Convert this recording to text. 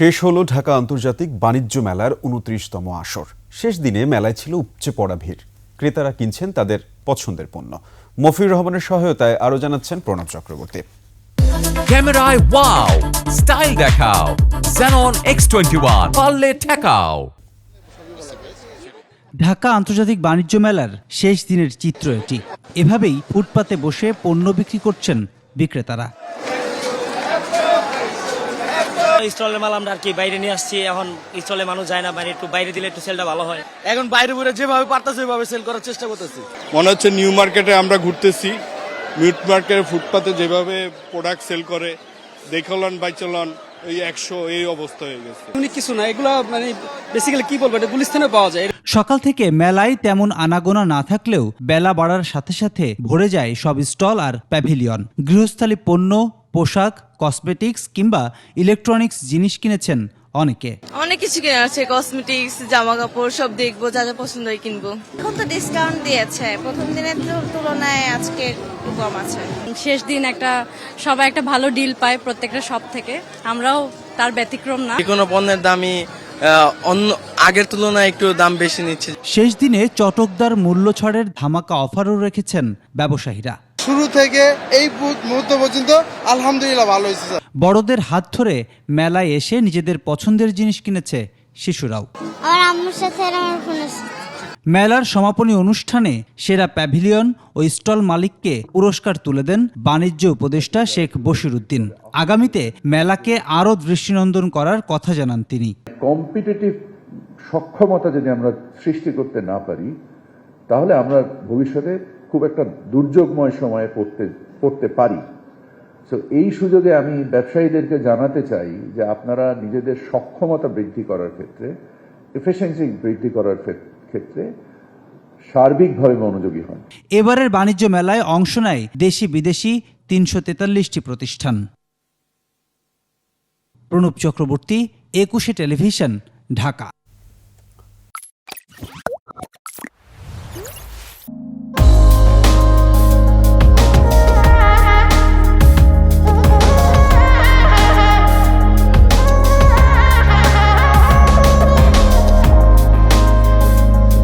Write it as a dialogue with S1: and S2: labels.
S1: শেষ হলো ঢাকা আন্তর্জাতিক বাণিজ্য মেলার উনত্রিশতম আসর। শেষ দিনে মেলায় ছিল উপচে পড়া ভিড়। ক্রেতারা কিনছেন তাদের পছন্দের পণ্য। মফির রহমানের সহায়তায় আরও জানাচ্ছেন প্রণব চক্রবর্তী।
S2: ক্যামেরায় ওয়াও স্টাইল দেখাও Xenon X21 পারলে ঠেকাও।
S3: ঢাকা আন্তর্জাতিক বাণিজ্য মেলার শেষ দিনের চিত্র এটি। এভাবেই ফুটপাতে বসে পণ্য বিক্রি করছেন বিক্রেতারা।
S4: স্টলের মাল আমরা আর কি বাইরে নিয়ে আসছি। এখন স্টলে মানুষ যায় না মানে একটু বাইরে দিলে একটু সেলটা ভালো হয়।
S5: এখন বাইরে বাইরে যেভাবে পারতেছে ওইভাবে সেল করার চেষ্টা করতেছি।
S6: মনে হচ্ছে নিউ মার্কেটে আমরা ঘুরতেছি। মিট মার্কেটে ফুটপাতে যেভাবে প্রোডাক্ট সেল করে দেখলন বাইচলন এই একশো এই অবস্থা হয়ে গেছে।
S5: কিছু না এগুলো মানে বেসিক্যালি কি বলব এটা গুলিস্তানে পাওয়া যায়।
S3: সকাল থেকে মেলায় তেমন আনাগোনা না থাকলেও বেলা বাড়ার সাথে সাথে ভরে যায় সব স্টল আর প্যাভিলিয়ন। গৃহস্থালী পণ্য পোশাক কসমেটিক্স কিংবা ইলেকট্রনিক্স জিনিস কিনেছেন অনেকে।
S7: অনেক কিছু কেনা আছে কসমেটিক্স জামা কাপড় সব দেখব যা যা পছন্দ হয় কিনবো। এখন তো ডিসকাউন্ট দিয়েছে। প্রথম দিনের তুলনায় আজকে একটু কম আছে।
S8: শেষ দিন একটা সবাই একটা ভালো ডিল পায় প্রত্যেকটা শপ থেকে। আমরাও তার ব্যতিক্রম না।
S9: কোনো পণ্যের দামই অন্য আগের তুলনায় একটু দাম বেশি নিচ্ছে।
S3: শেষ দিনে চটকদার মূল্য ছাড়ের ধামাকা অফারও রেখেছেন ব্যবসায়ীরা।
S10: শুরু থেকে এই মুহূর্ত পর্যন্ত আলহামদুলিল্লাহ ভালো হয়েছে স্যার।
S3: বড়দের হাত ধরে মেলায় এসে নিজেদের পছন্দের জিনিস কিনেছে শিশুরাও।
S11: আমার আম্মুর সাথে আমার সাথে।
S3: মেলার সমাপনী অনুষ্ঠানে সেরা প্যাভিলিয়ন ও স্টল মালিককে পুরস্কার তুলে দেন বাণিজ্য উপদেষ্টা শেখ বশিরুদ্দিন। আগামীতে মেলাকে আরও দৃষ্টিনন্দন করার কথা জানান তিনি।
S12: কম্পিটিটিভ সক্ষমতা যদি আমরা সৃষ্টি করতে না পারি তাহলে আমরা ভবিষ্যতে খুব একটা দুর্যোগময় সময়ে পড়তে পড়তে পারি। তো এই সুযোগে আমি ব্যবসায়ীদেরকে জানাতে চাই যে আপনারা নিজেদের সক্ষমতা বৃদ্ধি করার ক্ষেত্রে এফিসিয়েন্সি বৃদ্ধি করার ক্ষেত- ক্ষেত্রে সার্বিকভাবে মনোযোগী হন।
S3: এবারের বাণিজ্য মেলায় অংশ নেয় দেশি বিদেশি তিনশো তেতাল্লিশটি প্রতিষ্ঠান। প্রণব চক্রবর্তী, একুশে টেলিভিশন, ঢাকা।